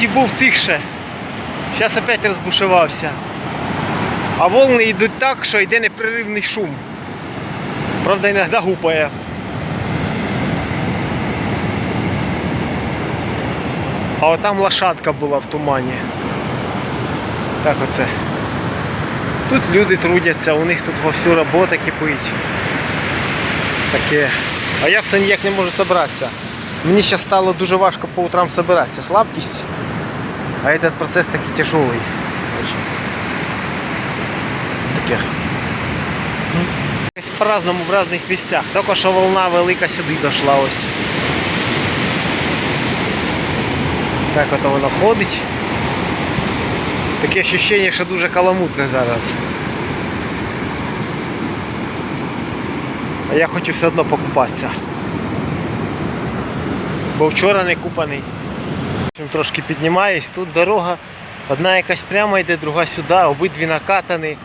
вроді був тихше. Зараз опять розбушувався. А волни йдуть так, що йде непреривний шум. Правда, іноді гупає. А от там лошадка була в тумані. Так оце. Тут люди трудяться, у них тут вовсю робота кипить. Таке. А я все ніяк не можу зібратися. Мені зараз стало дуже важко по утрам збиратися. Слабкість. А этот процес такий тяжелый. Очень. Якось по-разному в різних місцях. Тільки що волна велика сюди дійшла ось. Так от воно ходить. Таке ощущення, що дуже каламутне зараз. А я хочу все одно покупатися. Бо вчора не купаний. Трошки піднімаюсь, тут дорога одна якась прямо йде, друга сюди, обидві накатані.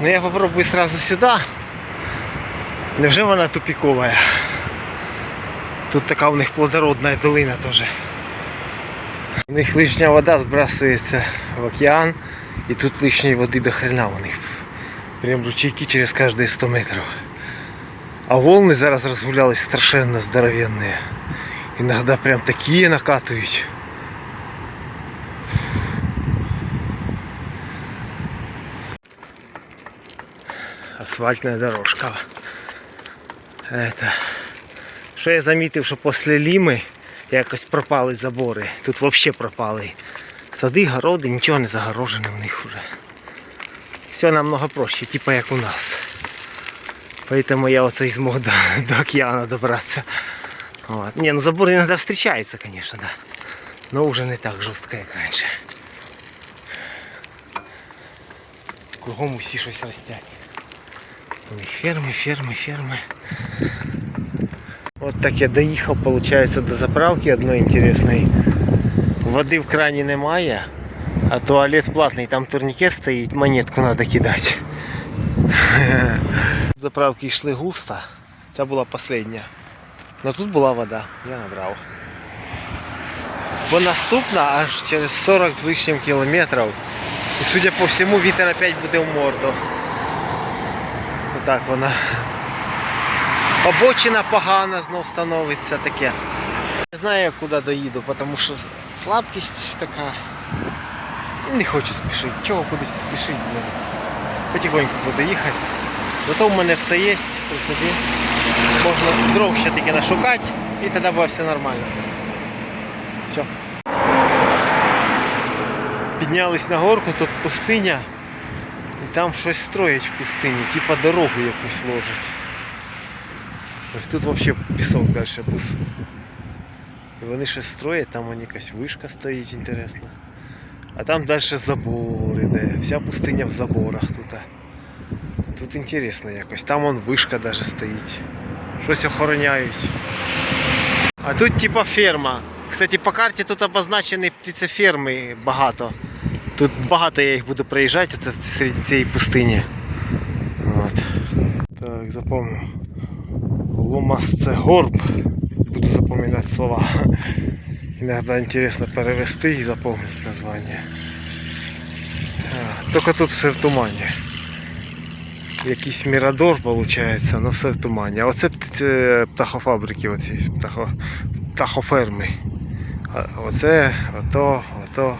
Ну я попробую сразу сюди. Невже вона тупікова? Тут така у них плодородна долина теж. У них лишня вода збрасується в океан і тут лишньої води до хрена у них. Прям ручейки через кожні 100 метрів. А волни зараз розгулялись страшенно здоровенні. Иногда прям такие накатывают. Асфальтная дорожка. Это. Що я замітив, що після Ліми якось пропали забори. Тут взагалі пропали. Сади, городи, нічого не загорожено в них вже. Все намного проще, типа як у нас. Поэтому я оце і змог до, до океану добратися. Вот. Не, ну забор иногда встречается, конечно, да. Но уже не так жорстко, як раніше. Кругом усі щось ростять. У них ферми, ферми, ферми. От так я доїхав, виходить, до заправки одної інтересної. Води в крані немає, а туалет платний, там турнікет стоїть, монетку треба кидати. Заправки йшли густо. Ця була остання. Но тут була вода, я набрав. Бо наступна аж через 40 з лишнім кілометрів. І судя по всьому вітер опять буде в морду. Отак вона. Обочина погана знов становиться таке. Не знаю як куди доїду, тому що слабкість така. Не хочу спішити. Чого кудись спішити? Потихоньку буду їхати. Зато в мене все є при собі. Можна дров ще таки нашукати і тоді буде все нормально. Все. Піднялись на горку, тут пустиня. І там щось строять в пустині, типа дорогу якусь ложать. Ось тут взагалі пісок далі бус. І вони щось строять, там вон якась вишка стоїть, інтересно. А там далі забор іде. Вся пустиня в заборах тут. Тут інтересно якось. Там вон вишка даже стоїть. Щось охороняють. А тут типа ферма. Кстати, по карті тут обозначені птицеферми багато. Тут багато я їх буду проїжджати ці- серед цієї пустині. От. Так, запомню. Лумас це горб. Буду запам'ятати слова. Иногда интересно перевести і запомнити названня. А, Тільки тут все в тумані. Якийсь мірадор виходить, але все в тумані. А оце птахофабрики, оці птахо, птахоферми. А оце, ото, ото.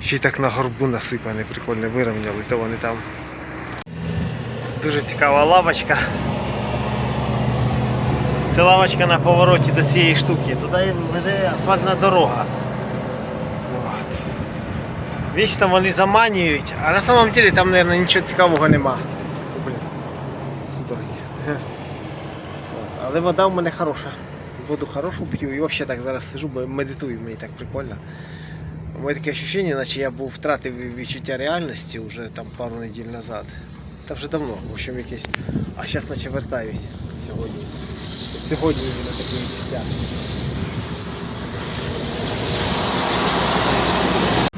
Ще й так на горбу насипані, прикольно вирівняли, то вони там. Дуже цікава лавочка. Це лавочка на повороті до цієї штуки. Туди веде асфальтна дорога. Вічно вони заманюють, а на самом деле там, мабуть, нічого цікавого нема. Але вода в мене хороша. Воду хорошу п'ю і взагалі так зараз сижу, бо медитую, мені так прикольно. У мене таке відчуття, наче я був втратив відчуття реальності вже там пару неділь назад. Та вже давно, в общем, якесь. А зараз наче вертаюсь сьогодні. Сьогодні іменно таке відчуття.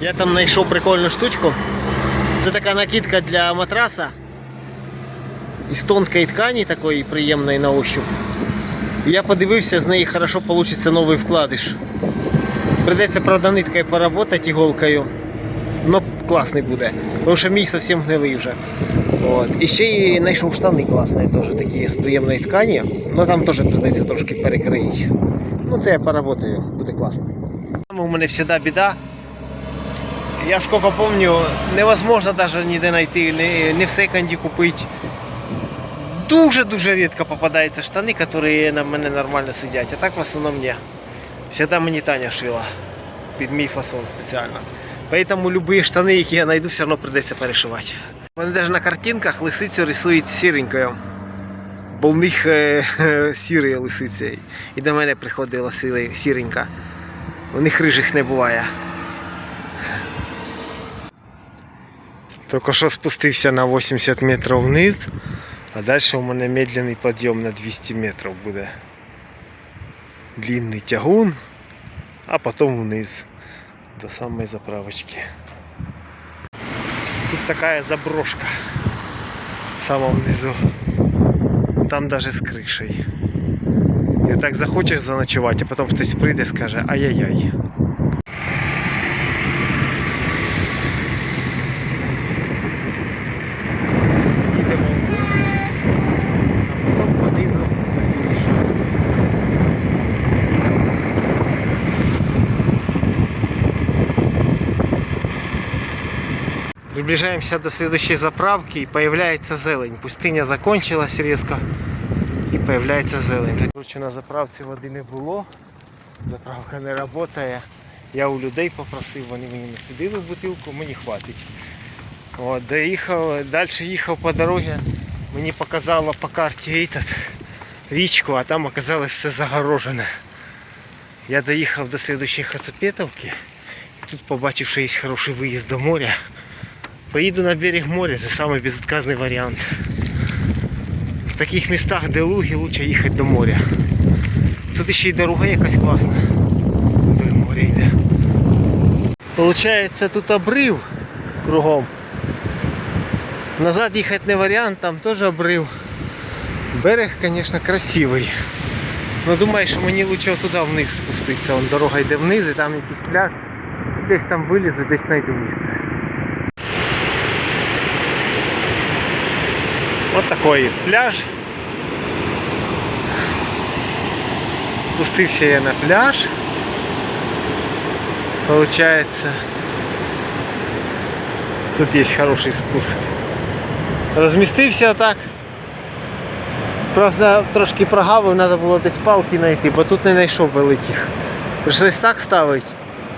Я там знайшов прикольну штучку. Це така накидка для матраса. Із тонкої ткані такої приємної на ощупь. Я подивився, з неї хорошо вийде новий вкладиш. Придеться, правда, ниткою поработати іголкою. Ну, класний буде. Тому що мій зовсім гнилий вже. От. І ще й знайшов штани класні, теж такі з приємної ткані. Ну там теж придеться трошки перекрити. Ну це я поработаю, буде класно. У мене завжди біда. Я сколько помню, невозможно даже ніде знайти, не в секонді купити. Дуже-дуже рідко попадаються штани, які на мене нормально сидять. А так в основному ні. Всегда мені Таня шила. Під мій фасон спеціально. Поэтому любые штани, які я знайду, все одно придеться перешивати. Вони навіть на картинках лисицю рисують сіренькою. Бо в них е, сірі лисиці. І до мене приходила сіренька. У них рижих не буває. Тільки що спустився на 80 метрів вниз, а далі у мене медленний підйом на 200 метрів буде. Длинний тягун, а потім вниз до самої заправочки. Тут така заброшка в самому внизу. Там даже з кришею. І так захочеш заночувати, а потім хтось прийде і скаже ай-яй-яй. Приближаемся до следующей заправки и появляется зелень. Пустыня закончилась резко и появляется зелень. Короче, на заправці води не було. Заправка не працює. Я у людей попросив, вони мені насидили бутилку, мені хватить. От, доїхав, далі їхав по дорозі, мені показало по карті этот, річку, а там оказалось все загорожене. Я доїхав до слідущої Хацапетовки, тут побачив, що є хороший виїзд до моря. Поїду на берег моря, це самий безотказний варіант. В таких містах, де луги, лучше їхати до моря. Тут ще й дорога якась класна. Вдоль моря йде. Получається тут обрив кругом. Назад їхати не варіант, там теж обрив. Берег, звісно, красивий. Ну думаю, що мені лучше туди вниз спуститися. Вон дорога йде вниз і там якийсь пляж. Десь там вилізу, десь знайду місце. Вот такой пляж. Спустився я на пляж. Получается, тут есть хороший спуск. Розмістився так. Просто трошки прогавив, треба було десь палки знайти, бо тут не знайшов великих. Прийшлось так ставити.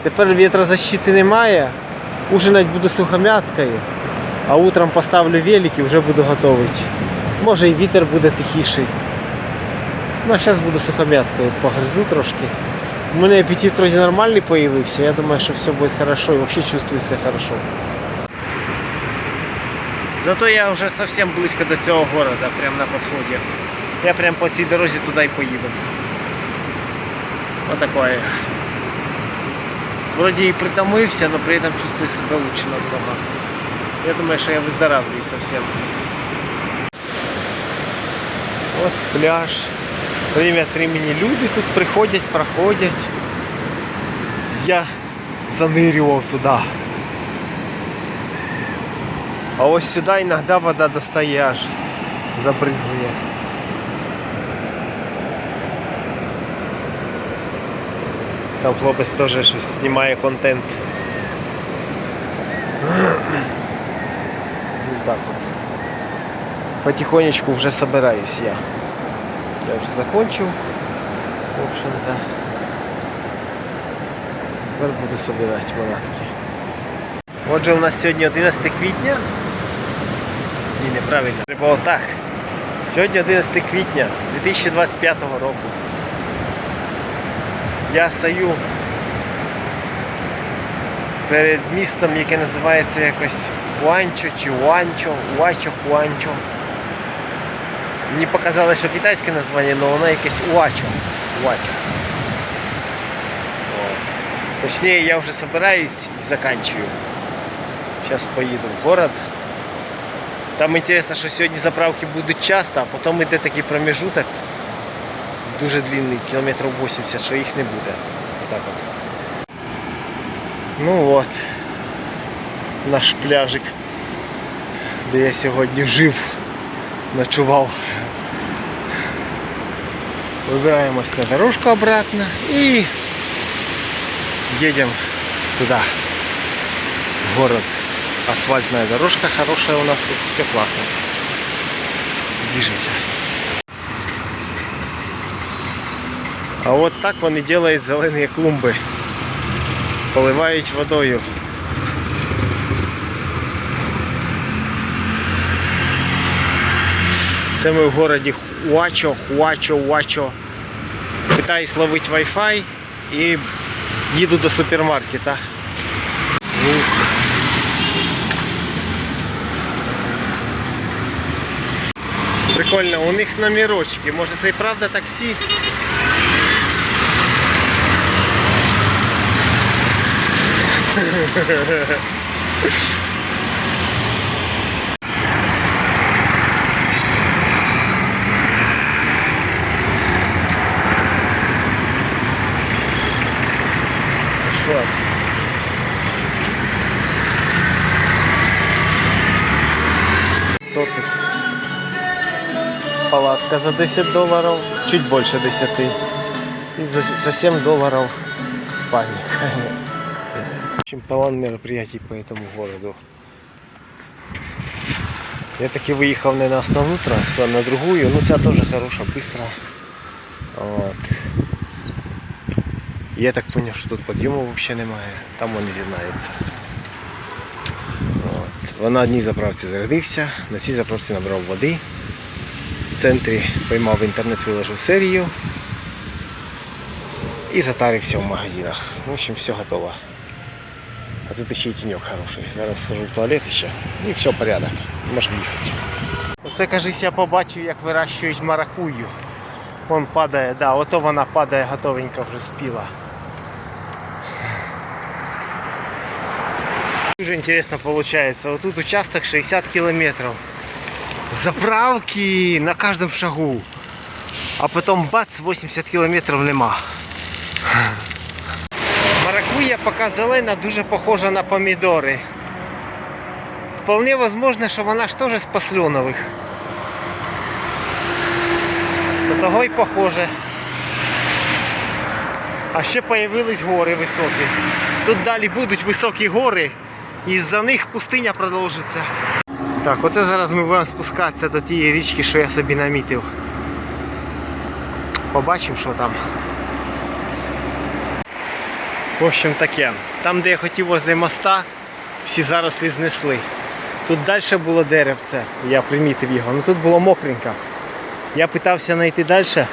Тепер вітрозащити немає. Ужинать буду сухомяткою. А утром поставлю велик і вже буду готувати. Може і вітер буде тихіший. Ну а зараз буду сухомяткою погризу трошки. У мене апетит вроде нормальний появився. Я думаю, що все буде хорошо і взагалі чувствую себе хорошо. Зато я вже зовсім близько до цього города, прямо на підході. Я прям по цій дорозі туди і поїду. Вот такое. Вроде и притомився, но при этом чувствую себя лучше намного. Я думаю, что я выздоравливаю совсем. Вот пляж. Время от времени люди тут приходять, проходять. Я занирював туди. А ось сюди іноді вода достає аж забризгує. Там хлопець теж щось знімає контент. Так от. Потихонечку вже собираюсь я. Я вже закончив. В общем-то. Тепер буду собирати манатки. Отже, у нас сьогодні 11 квітня. Ні, неправильно. Треба отак. Сьогодні 11 квітня 2025 року. Я стою перед містом, яке називається якось Хуанчо чи Уанчо, Уачо, Хуанчо. Мені показали, що китайське названня, але воно якесь Уачо. Уачо. Точніше, я вже собираюсь і заканчиваю. Зараз поїду в город. Там інтересно, що сьогодні заправки будуть часто, а потім йде такий промежуток дуже длинний, кілометрів 80, що їх не буде. Отак от. Ну от, наш пляжик, де я сьогодні жив, ночував. Выбираемся на дорожку обратно и едем туда, город. Асфальтная дорожка хорошая у нас тут, все классно. Движемся. А от так вони делають зелені клумби. Поливають водою. Це ми в городі Хуачо, Хуачо, Хуачо. Питаюсь ловити Wi-Fi і їду до супермаркета. Прикольно, у них номерочки. Може це і правда таксі? Палатка за 10 долларов, чуть больше 10. И за, за 7 долларов спальник. В общем, мероприятий по этому городу. Я таки виїхав не на основну трасу, а на другую. Ну ця теж хороша, быстро. От. Я так поняв, що тут підйому взагалі немає. Там вони з'єднаються. От. Вона на одній заправці зарядився, на цій заправці набрав води. Центрі поймав інтернет, виложив серію і затарився в магазинах. В общем, все готово. А тут ще й тіньок хороший. Зараз схожу в туалет ще і все, порядок. Можемо їхати. Оце кажись, я побачив, як вирощують маракую. Вон падає, да, ото вона падає, готовенька вже спіла. Дуже интересно получается. Вот тут участок 60 километров. Заправки на каждом шагу. А потом бац, 80 кілометрів нема. Маракуя поки зелена, дуже похожа на помідори. Вполне возможно, що вона ж теж з пасльонових. До того й похоже. А ще появились гори високі. Тут далі будуть високі гори, і з-за них пустиня продовжиться. Так, оце зараз ми будемо спускатися до тієї річки, що я собі намітив. Побачимо, що там. В общем таке. Там, де я хотів возле моста, всі зарослі знесли. Тут далі було деревце, я примітив його, але тут було мокренько. Я питався знайти далі,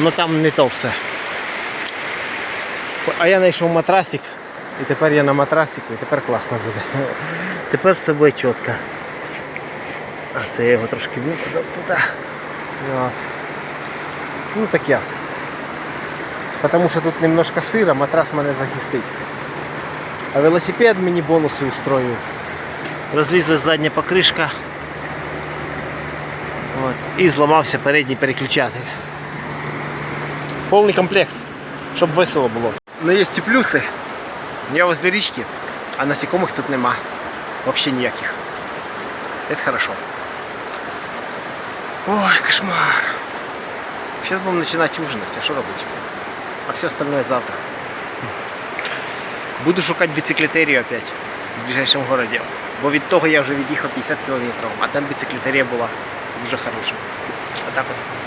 але там не то все. А я знайшов матрасик, і тепер я на матрасику, і тепер класно буде. Тепер все буде чітко. А це я його трошки виказав туди. От. Ну таке. Потому що тут немножко сира, матрас мене захистить. А велосипед мені бонуси устроює. Розлізла задня покришка. От. І зламався передній переключатель. Повний комплект, щоб весело було. Ну є і плюси. Я возле річки, а насекомых тут нема. Вообще ніяких. Это хорошо. Ой, кошмар. Сейчас будем начинать ужинать, а что робить? А все остальное завтра. Буду шукати бициклетерію опять в ближайшем городе. Бо від того я вже від'їхав 50 км, а там бициклетерія була дуже хороша. Отак от.